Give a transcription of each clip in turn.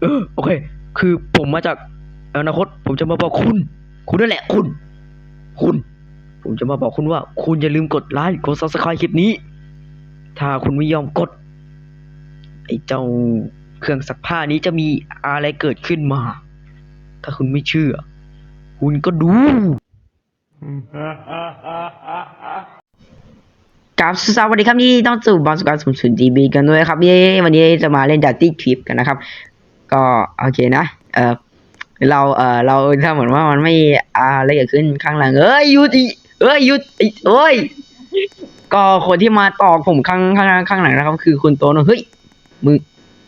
เออโอเค คือผมมาจากอนาคต ผมจะมาบอกคุณ คุณนั่นแหละ คุณ คุณ ผมจะมาบอกคุณว่า คุณอย่าลืมกดไลค์กด subscribe คลิปนี้ ถ้าคุณไม่ยอมกด ไอ้เจ้าเครื่องซักผ้านี้จะมีอะไรเกิดขึ้นมา ถ้าคุณไม่เชื่อ คุณก็ดู กับสวัสดีครับนี่ต้องสู่บอลสกอร์ศูนย์ศูนย์จีบีกันด้วยครับนี่วันนี้จะมาเล่นดัตตี้คลิปกันนะครับ ก็โอเคนะ เออเราเออเราถ้าเหมือนว่ามันไม่อะไรเกิดขึ้นข้างหลังเอ้ยหยุดอีเอ้ยหยุดอีเอ้ยก็คนที่มาตอกผมข้างข้างข้างหลังนะครับ คือคุณโตโนเฮ้ยมึง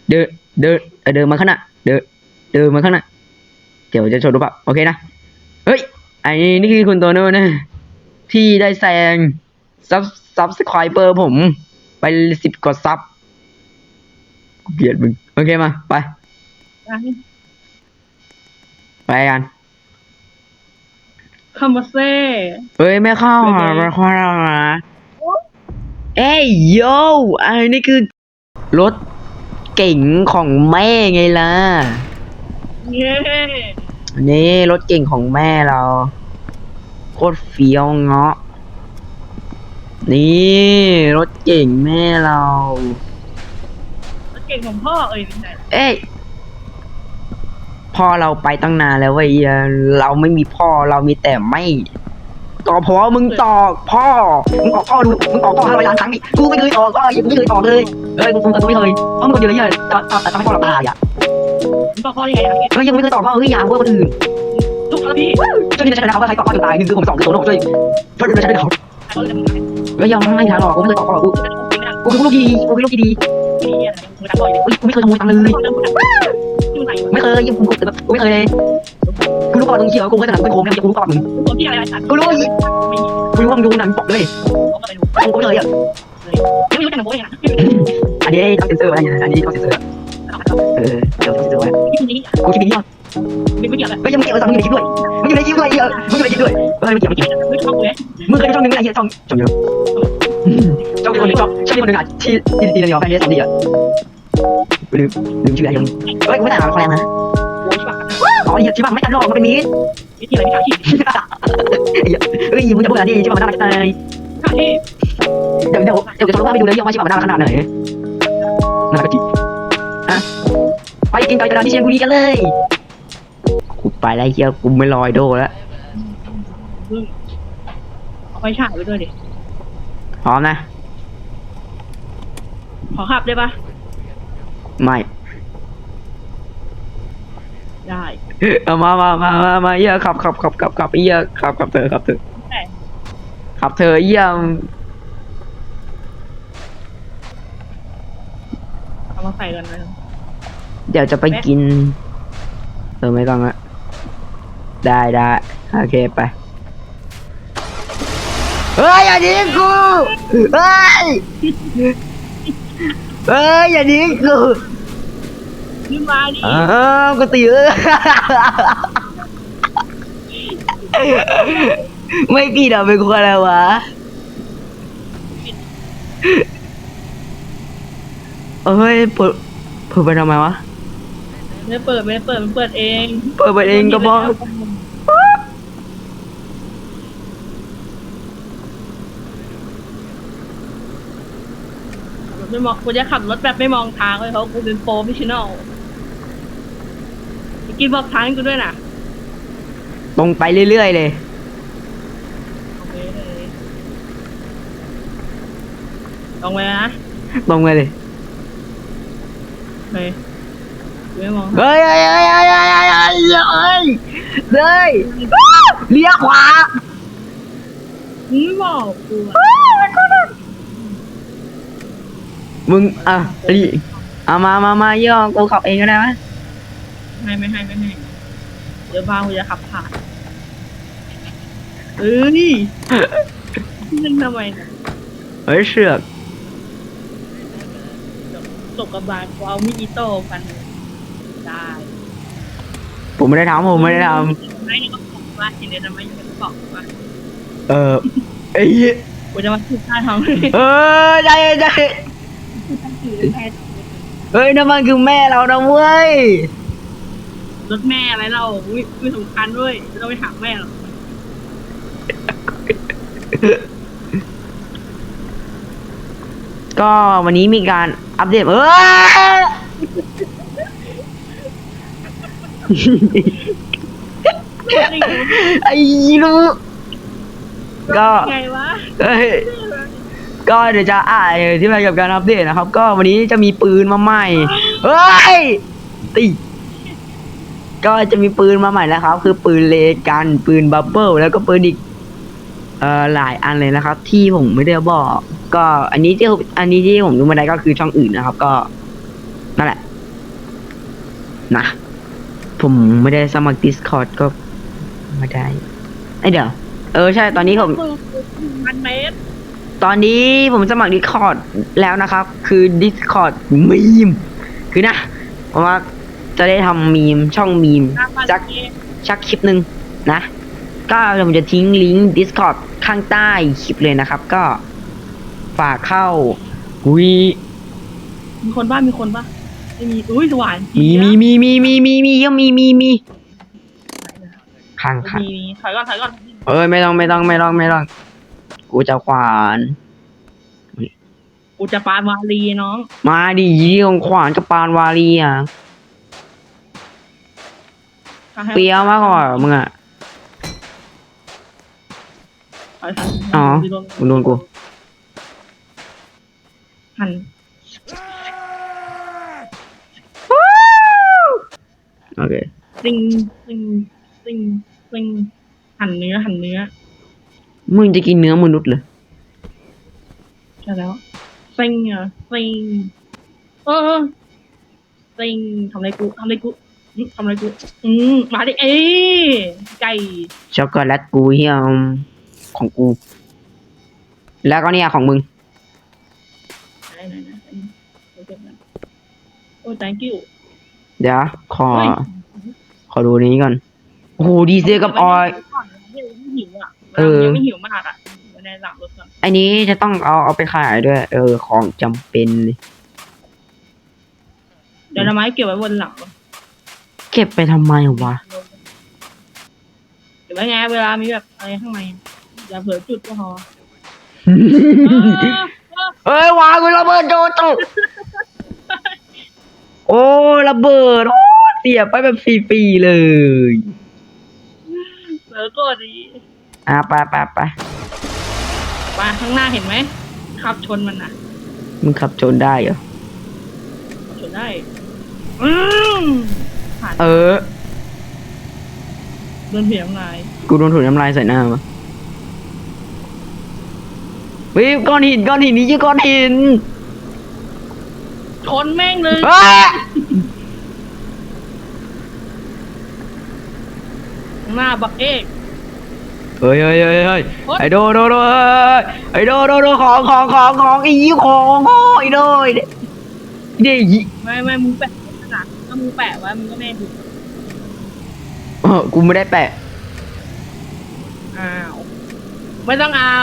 เดินเดินเอเดินมาข้างหน้าเดินเดินมาข้างหน้าเดี๋ยวจะชนรูปะโอเคนะเฮ้ยอันนี้นี่คือคุณโตโน่นะที่ได้แซงซับซับสไครเปอร์ผม ไปสิบกว่าซับเกลียดมึง โอเคมา ไป ไปกันคามาเซ่เฮ้ยไม่เข้าอะไม่เข้าอะเอ้ยโยอันนี้คือ รถเก่งของแม่ไงล่ะ เย้นี่รถเก่งของแม่เรา โคตรเฟี้ยวเงาะ นี่รถเก่งแม่เรา รถเก่งของพ่อเอ้ยไม่ใช่เอ้ย พ่อเราไปตั้งนานแล้วเว้ยเอ่อเราไม่มีพ่อเรามีแต่ไม่ก็เพราะว่ามึงตอกพ่อ มึงตอกพ่อดูมึงตอกพ่อห้าร้อยล้านครั้งนี่กูไม่เคยตอกพ่อยังไม่เคยตอกเลยเอ้ยกูกูไม่เคยเพราะมึงคนเดียวเลยเนี่ยจะจะจะทำให้พ่อเราตายอะพ่อพ่อยังไงอะเฮ้ยยังไม่เคยตอกพ่อเฮ้ยอย่าเว้ยคนอื่นทุกครั้งพี่ช่วยนี่จะใช้นะครับว่าใครตอกพ่อจนตายหนึ่งคือผมสองคือโตโน่ช่วยช่วยช่วยช่วยเขาเขาจะมีเฮ้ยยังไม่ทางหรอกกูไม่เคยตอกพ่อกูจะต้องกินนะกูคือลูกดีกูคือลูกที่ดีมีอะมือตาบอดอยู่เฮ้ยกูไม่เคยขโมยตังค์เลยอยู่ ไหนไม่เคยยังกูกูไม่เคยเลยกูรู้ก่อนมึงเขียวกูเคยสนับสนุนโคมเนี่ยกูรู้ก่อนมึงตัวที่อะไรอะกูรู้อีกมีกูรู้ว่ามึงดูหนังปกเลยเขาก็ไปดูกูไม่เลยอะยังไม่รู้จักหนังโป๊ยังนะอันนี้ต้องเซ็นเซอร์ไว้นะอันนี้ต้องเซ็นเซอร์เออเดี๋ยวต้องเซ็นเซอร์ไว้ที่คนนี้กูคิดไปนี่ไม่ไม่เกี่ยวเลยก็ยังไม่เกี่ยวกับมึงอยู่ในคลิปด้วยมึงอยู่ในคลิปด้วยเออมึงอยู่ในคลิปด้วยเออไม่เกี่ยวไม่เกี่ยวไม่ชอบเลยมึงเคยไปช่องนึงไอ้เหี้ยช่องช่องเดียวช่องคนนึงช่องช่องคนนึงอะที่ที่ที่เดียวแค่นี้สองดีอะ ลืมลืมชื่ออะไรยังเฮ้ยกูไม่ได้อ่านคอแรงนะโอ้ยบ้าอ๋อเหี้ยที่บ้านไม่ทันหรอกมันเป็นมีดนี่ที่อะไรไม่ขาดที่เฮ้ยมึงจะพูดอะไรที่บ้านมันน่ารักตายขาดที่เดี๋ยวเดี๋ยวเดี๋ยวจะชวนว่าไปดูเลยที่ว่าชิบะมันน่ารักขนาดไหนน่ารักจริงอะไปกินไก่กระดานที่เชียงบุรีกันเลยกูไปแล้วเฮียกูไม่ลอยโดแล้วเอาไฟฉายไปด้วยดิพร้อมนะขอขับได้ปะ ไม่ ได้เอามามามามามาเฮียขับขับขับขับขับเฮียขับขับเธอขับเธอแต่ขับเธอเฮียเอามาใส่กันเลยเดี๋ยวจะไปกินเออไม่ต้องละได้ได้โอเคไปเฮ้ยอย่าทิ้งกูเฮ้ยเฮ้ยอย่าทิ้งกู ขึ้นมาดิอ้าวกูตีเออไม่กี่ดอกเป็นคนอะไรวะเฮ้ยเปิดเปิดไปทำไมวะ ไม่เปิดไม่เปิดมันเปิดเองเปิดไปเองก็บอกไม่มองกูจะขับรถแบบไม่มองทางเลยเพราะกูเป็นโปรเฟชชั่นอล กินบอกทางให้กูด้วยนะตรงไปเรื่อยๆเลย โอเคเลยตรงไปนะตรงไปเลยโอเคกูไม่มองเฮ้ยเฮ้ยเฮ้ยเฮ้ยเฮ้ยเฮ้ยเฮ้ยเฮ้ยเฮ้ยเลี้ยวขวามึงไม่บอกกูอะมึงอะรีเอามามามาย่อกูขับเองก็ได้ไหม ไม่ไม่ให้ไม่ให้ เดี๋ยวบ้ากูจะขับผ่าน เอ้ยขึ้นทำไมเนี่ยเฮ้ยเสือกตกกระบาลกูเอามีดอิโต้ฟันได้ผมไม่ได้ทำผมไม่ได้ทไม่นี่ก็บอกว่าเห็นเดี๋ยวทำไมยังไม่บอกว่าำเออไอ้เหี้ยกูจะมาถูกท่าทำเลยเออได้ได้เฮ้ยนั่นมันคือแม่เรานะเว้ย รถแม่อะไรเราอุ้ยอุ้ยสำคัญด้วยไม่ต้องไปถามแม่หรอกก็วันนี้มีการอัปเดตเออไอ้ลูกก็ไงวะเอ้ยก็เดี๋ยวจะอ่านที่มากับการอัปเดตนะครับ ก็วันนี้จะมีปืนมาใหม่ เฮ้ยตี ก็จะมีปืนมาใหม่นะครับ คือปืนเลกันปืนบับเบิลแล้วก็ปืนอีกเอ่อหลายอันเลยนะครับ ที่ผมไม่ได้บอก ก็อันนี้ที่อันนี้ที่ผมดูมาได้ก็คือช่องอื่นนะครับ ก็นั่นแหละนะผมไม่ได้สมัคร Discord ก็ไม่ได้ไอยเดี๋ยวเออใช่ตอนนี้ผม พันเมตรตอนนี้ผมสมัคร Discord แล้วนะครับ คือ Discord มีมคือนะเพราะว่า จะได้ทำมีมช่องมีมห้าพันจักเมตรชักคลิปหนึ่งนะ ก็ผมจะทิ้งลิงก์ Discord ข้างใต้คลิปเลยนะครับ ก็ฝากเข้าอุยมีคนบ้ามีคนบ้าไม่มีอุ้ยสว่านมีมีมีมีมีมีมีก็มีมีมีข้างข้างมีมีถอยก่อนถอยก่อนเอ้ยไม่ต้องไม่ต้องไม่ต้องไม่ต้องกูจะขวานกูจะปามารีน้อง มาดิยี่ของขวานกับปานวาลีอะ เปรี้ยวมากกว่ามึงอะถอยถอยอ๋อมึงโดนกูหันโอเคซิงซิงซิงซิงหั่นเนื้อหั่นเนื้อ มึงจะกินเนื้อมนุษย์เลยใช่แล้วซิงอะซิงเออซิงทำอะไรกูทำอะไรกูอืม ทำอะไรกูอืมมาดิเอ้ยไก่ช็อกโกแลตกูเฮียของกู แล้วก็เนี่ยของมึงไหนไหนไหนอันนี้เดี๋ยวเก็บนะโอ้ thank you เดี๋ยวขอ เฮ้ยขอดูนี้ก่อน โอ้โหดีเซลกับออยยังไม่หิวอะเออ ยังไม่หิวมากอะไม่ได้หลับรถก่อนอันนี้จะต้องเอาเอาไปขายด้วย เออ ของจำเป็นเลยเดี๋ยวเราไม้เก็บไว้บนหลังก่อน เก็บไปทำไมวะเก็บไว้ไงเวลามีแบบอะไรข้างในอย่าเผลอจุดก็พอเออเออเอ้ยวางไว้ระเบิดโดนตกโอ้ระเบิดโอ้เสียบไปแบบฟรีๆเลยเผลอก็ดีอะไปไปไปมาข้างหน้าเห็นไหมขับชนมันนะมึงขับโจรได้เหรอชนได้ อืม ผ่านเออเดินเถียงนายกูโดนถุนน้ำลายใส่หน้ามาวิก้อนหินก้อนหินนี่ชื่อก้อนหินชนแม่งเลย อ้าข้างหน้าบักเอกเฮ้ยเฮ้ยเฮ้ยเฮ้ยโอ๊ยไอโดโดโดเฮ้ยไอโดโดโดของของของของอีของโอ้ยโดยเดี๋ยวอีไม่ไม่มึงแปะขนาดถ้า มึงแปะไว้มึงก็ไม่ถูกเออกูไม่ได้แปะ อ้าว ไม่ต้องเอา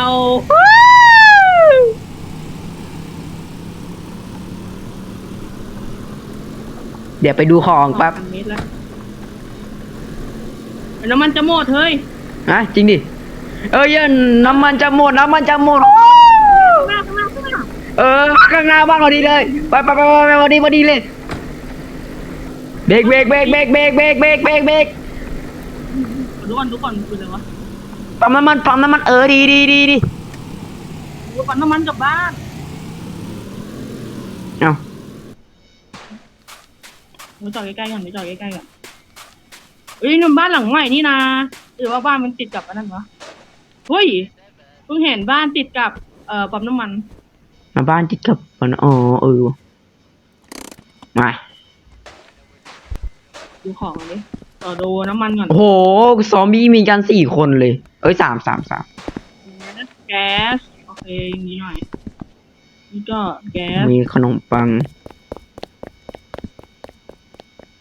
เดี๋ยวไปดูของแป๊บสองพันเมตรแล้วน้ำมันจะหมดเฮ้ยนะจริงดิ เอ้ยน้ำมันจะหมดน้ำมันจะหมด ข้างหน้าข้างหน้าข้างหน้า เออข้างหน้าบ้านพอดีเลย ไปไปไปไปพอดีพอดีเลย เบรกเบรกเบรกเบรกเบรกเบรกเบรกเบรกเบรกดูก่อนดูก่อนคืออะไรวะปั๊มน้ำมันปั๊มน้ำมันเออดีดีดีดีดูก่อนน้ำมันกลับบ้านเอาเดี๋ยวจอดใกล้ๆก่อนเดี๋ยวจอดใกล้ๆก่อนเอ้ยนี่มันบ้านหลังใหม่นี่นะหรือว่าบ้านมันติดกับอันนั้นวะเฮ้ยเพิ่งเห็นบ้านติดกับเอ่อปั๊มน้ำมันมาบ้านติดกับมันอ๋อเออว่ะมา ดูของมันดิต่อดูน้ำมันก่อนโอ้โห ซอมบี้มีกันสี่คนเลย เอ้ยสามสามสามแก๊สโอเคอย่างนี้หน่อย นี่ก็แก๊ส มีขนมปัง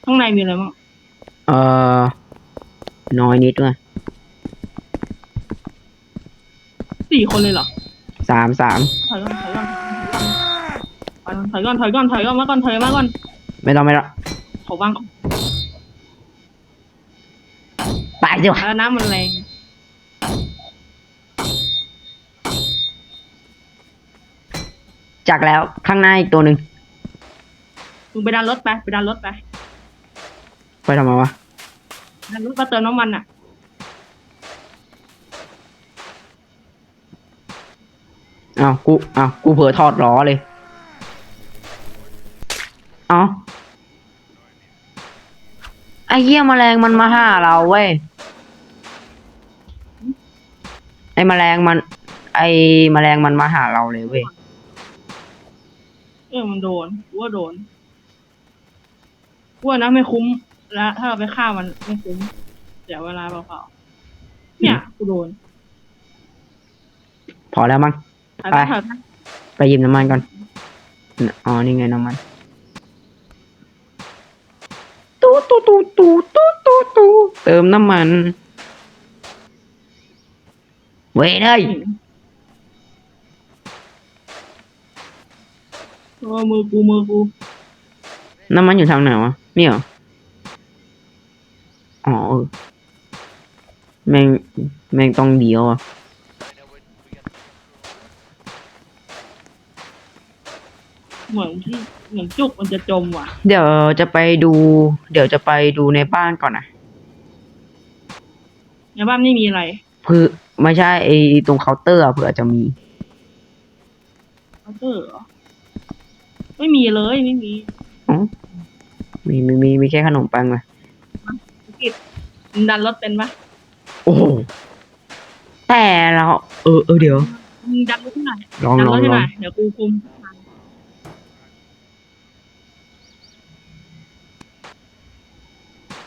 ข้างในมีอะไรบ้าง เอ่อ น้อยนิดว่ะสี่คนเลยเหรอสามสามถอยก่อนถอยก่อนถอยก่อนถอยก่อนถอยก่อนถอยก่อนมาก่อนถอยมาก่อน ไม่ต้องไม่ต้องขอวางของ สิวะแล้วน้ำมันแรงจากแล้วข้างหน้าอีกตัวหนึ่งมึงไปดันรถไปไปดันรถไปไปทำไมวะดันรถมาเติมน้ำมันอะอ้าวกูอ้าวกูเผลอถอดล้อเลย เอ้าไอ้เหี้ยแมลงมันมาหาเราเว้ย ไอ้แมลงมัน ไอ้แมลงมันมาหาเราเลยเว้ย เออมันโดนกูว่าโดนกูว่านะไม่คุ้มแล้วถ้าเราไปฆ่ามันไม่คุ้มเสียเวลาเปล่าๆเนี่ยกูโดนพอแล้วมั้งถ่ายไปไปถ่ายไปไปหยิบน้ำมันก่อน อ๋อ นี่ไงน้ำมัน ตูตูตูตูตูตูตูเติมน้ำมัน เว้ยเลยเออมือกูมือกูน้ำมันอยู่ทางไหนวะนี่เหรออ๋อเออแม่งแม่งต้องเดียวอะเหมือนที่เหมือนจุกมันจะจมว่ะ เดี๋ยวจะไปดู เดี๋ยวจะไปดูในบ้านก่อนนะในบ้านไม่มีอะไร เพื่อไม่ใช่ไอ้ตรงเคาน์เตอร์อะเผื่อจะมีเคาน์เตอร์เหรอไม่มีเลยไม่มีอ๋อมีมีมีมีแค่ขนมปังเลยกิจมึงดันรถเป็นปะโอ้โหแต่เรา เออเออเดี๋ยวมึงดันรถที่ไหนลองดันลอรงถที่ลไหอนงเดี๋ยวกูคุม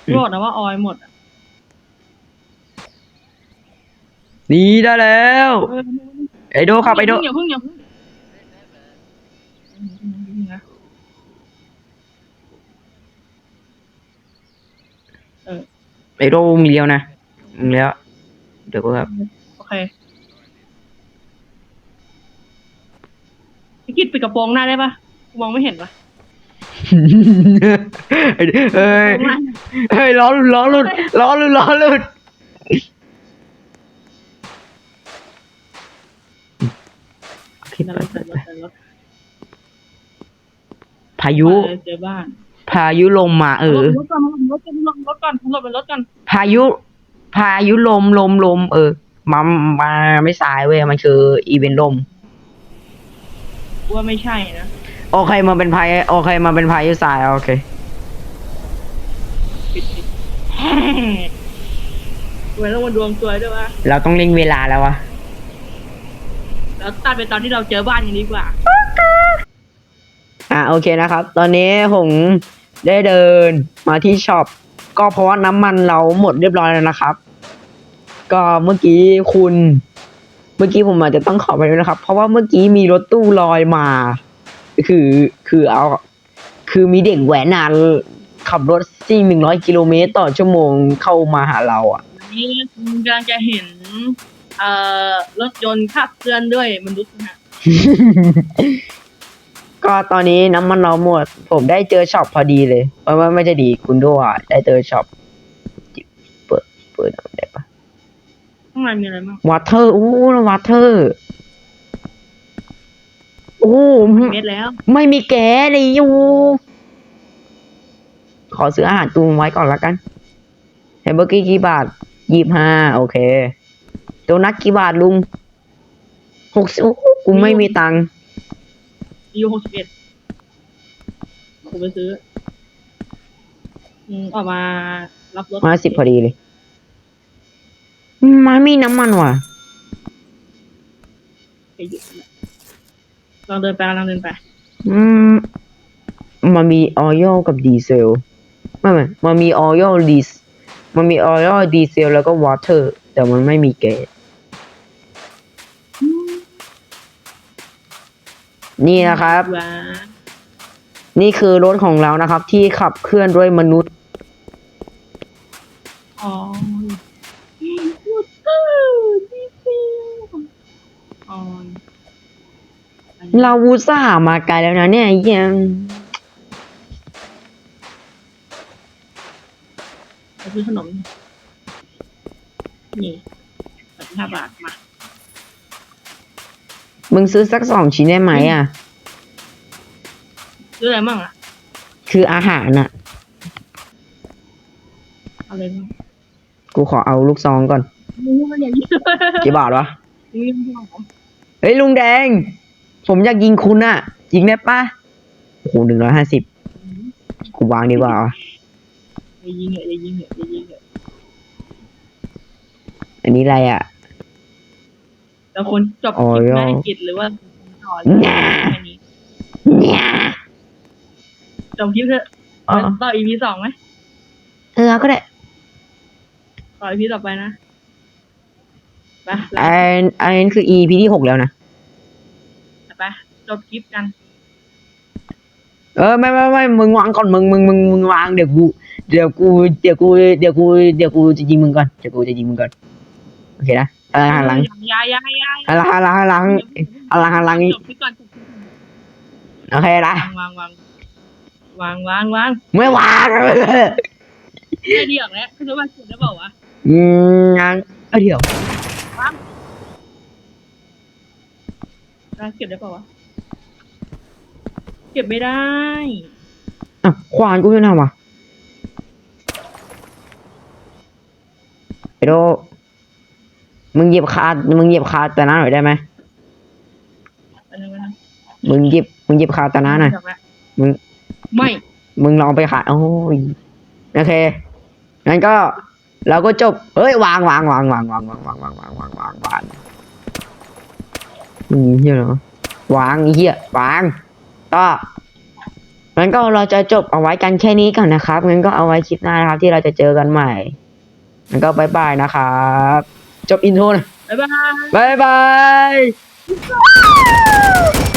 อืมรอดนะว่าออยหมดอะ นี่ได้แล้วเออไอโดขับไอโดอย่าเพิ่งอย่าเพิ่งอย่าเพิ่งนะไอโดมีเลี้ยวนะมีเลี้ยวเดี๋ยวก็ครับโอเคพี่กิจปิดกระโปรงหน้าได้ปะกูมองไม่เห็นปะเอ้ยเฮ้ยล้อหลุดล้อหลุดล้อหลุดล้อหลุด ดดันไปรถดันรถดันรถพายุไปเจอบ้านพายุลมมา เออรถก่อนรถก่อนรถก่อนรถเป็นรถก่อนพายุ พายุลมลมลม เออมามาไม่สายเว้ยมันคืออีเวนต์ลมกูว่าไม่ใช่นะโอเคมาเป็นพายโอเคมาเป็นพายุสายโอเคปิดปิดทำไมต้องมาดวงสวยด้วยวะเราต้องเร่งเวลาแล้ววะ แล้วตัดไปตอนที่เราเจอบ้านกันดีกว่า อะโอเคนะครับ ตอนนี้ผมได้เดินมาที่ช็อปก็เพราะว่าน้ำมันเราหมดเรียบร้อยแล้วนะครับ ก็เมื่อกี้คุณ เมื่อกี้ผมอาจจะต้องขอไปด้วยนะครับ เพราะว่าเมื่อกี้มีรถตู้ลอยมา คือคือเอา คือมีเด็กแหวนนานขับรถซิ่งหนึ่งร้อยกิโลเมตรต่อชั่วโมงเข้ามาหาเราอะวันนี้คุณกำลังจะเห็น เอ่อรถยนต์ขับเคลื่อนด้วยมนุษย์นะฮะก็ตอนนี้น้ำมันเราหมด ผมได้เจอช็อปพอดีเลยเพราะว่าไม่จะดีคุณด้วยอะได้เจอช็อปเปิดเปิดเอาได้ปะข้างในมีอะไรบ้างวอเตอร์อู้วอเตอร์โอ้เม็ดแล้วไม่มีแก๊สเลยอยู่ ขอซื้ออาหารตูมไว้ก่อนละกันแฮมเบอร์เกอร์กี่บาทยี่ห้าโอเค โดนัทกี่บาทลุงหกสิบกูไม่มีตังค์อายุหกสิบเอ็ดกูไปซื้อ อืมออกมารับรถมาสิบพอดีเลยมามีน้ำมันว่ะไปหยุดลองเดินไปลองเดินไป อืมมันมีออยล์กับดีเซลไม่ไม่มันมีออยล์ดีมันมีออยล์ดีเซลแล้วก็วอเตอร์ แต่มันไม่มีแก๊ส นี่นะครับ ว้านี่คือรถของเรานะครับ ที่ขับเคลื่อนด้วยมนุษย์ อ๋อวูดเตอร์ดีเซลอ๋อเราวูซ่าห์มาไกลแล้วนะเนี่ยยังไปซื้อขนม นี่สามสิบห้าบาทมา มึงซื้อสักสองชิ้นได้ไหมอะ ซื้ออะไรบ้างอะคืออาหารอะ เอาอะไรบ้างกูขอเอาลูกซองก่อน มึงมันอย่างนี้กี่บาทวะ มึงยังไม่เอาเหรอเฮ้ยลุงแดง ผมอยากยิงคุณอะยิงได้ปะโอ้โหหนึ่งร้อยห้าสิบกูวางดีกว่าวะอย่ายิงเหอะอย่ายิงเหอะอย่ายิงเหอะอันนี้อะไรอะ แต่คนจบอ๋อคลิปยอได้กิจหรือว่าต่อเลยแง่แค่นี้เนี่ยจบคลิปเถอะอ๋อต่อ EP สองไหมเออก็ได้ ต่อ EP ต่อไปนะไปแล้อันอันนั้นคือ EP ที่หกแล้วนะวไปจบคลิปกัน เออไม่ไม่ไม่มึงวางก่อนมึงมึงมึงมึงวางเดี๋ยวกูเดี๋ยวกูเดี๋ยวกูเดี๋ยวกูเดี๋ยวกูจะยิงมึงก่อนเดี๋ยวกูจะยิงมึงก่อนโอเคนะ เออหันหลังยายายายาหันหลังหันหลังหันหลังหันหลังหันหลังจบคลิปก่อนจบคลิปก่อนโอเคนะวางวางวางวางวางไม่วางไม่ดีออกแล้วคือว่าเขียนได้เปล่าวะอืมงั้นเออเดี๋ยวได้เก็บได้เปล่าวะเก็บไม่ได้อะควานกูอยู่ไหนวะไอโด มึงเหยียบคามึงเหยียบคาตาหน้าหน่อยได้ไหมอันนั้นนะมึงเหยียบมึงเหยียบคาตาหน้าหน่อยจับแล้วมึงไม่ มึงลองไปขาโอ้ยโอเคงั้นก็เราก็จบเฮ้ยวางวางวางวางวางวางวางวางวางวางวางวางอืมเฮียเหรอวางไอ้เฮียวางก็งั้นก็เราจะจบเอาไว้กันแค่นี้ก่อนนะครับงั้นก็เอาไว้คลิปหน้านะครับ ที่เราจะเจอกันใหม่งั้นก็บายบายนะครับ จบอินโทรนะบ๊ายบายบายบาย